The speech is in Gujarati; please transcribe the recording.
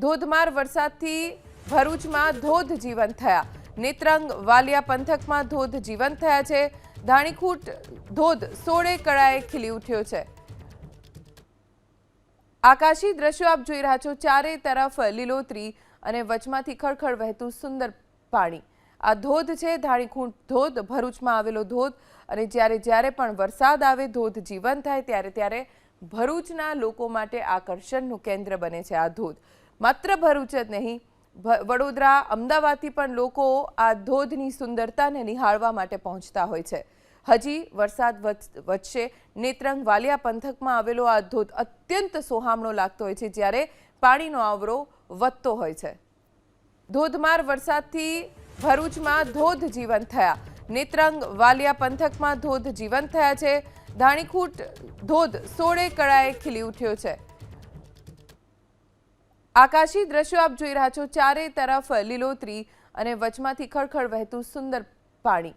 ધોધમાર વરસાદથી ભરૂચમાં ધોધ જીવન થયા. નેત્રંગ વાલિયા પંથકમાં ધોધ જીવન થયા છે. ધાણીખૂટ ધોધ સોળે કળાએ ખીલી ઉઠ્યો છે. આકાશી દ્રશ્યો આપ જોઈ રહ્યા છો. ચારે તરફ લીલોતરી અને વચમાંથી ખળખળ વહેતું સુંદર પાણી. આ ધોધ છે, ધાણીખૂંટ ધોધ, ભરૂચમાં આવેલો ધોધ અને જ્યારે જ્યારે પણ વરસાદ આવે, ધોધ જીવંત થાય, ત્યારે ત્યારે ભરૂચના લોકો માટે આકર્ષણનું કેન્દ્ર બને છે આ ધોધ. માત્ર ભરૂચ જ નહીં વડોદરા, અમદાવાદથી પણ લોકો આ ધોધની સુંદરતાને નિહાળવા માટે પહોંચતા હોય છે. હજી વરસાદ વધશે. નેત્રંગ વાલિયા પંથકમાં આવેલો આ ધોધ અત્યંત સોહામણો લાગતો હોય છે, જ્યારે પાણીનો આવરો વધતો હોય છે. ધોધમાર વરસાદથી ભરૂચમાં ધોધ જીવંત થયા. નેત્રંગ વાલિયા પંથકમાં ધોધ જીવંત થયા છે. ધાણીખૂટ ધોધ સોળે કળાએ ખીલી ઉઠ્યો છે. આકાશી દ્રશ્યો આપ જોઈ રહ્યા છો ચારે તરફ લીલોતરી અને વચમાંથી ખળખળ વહેતું સુંદર પાણી.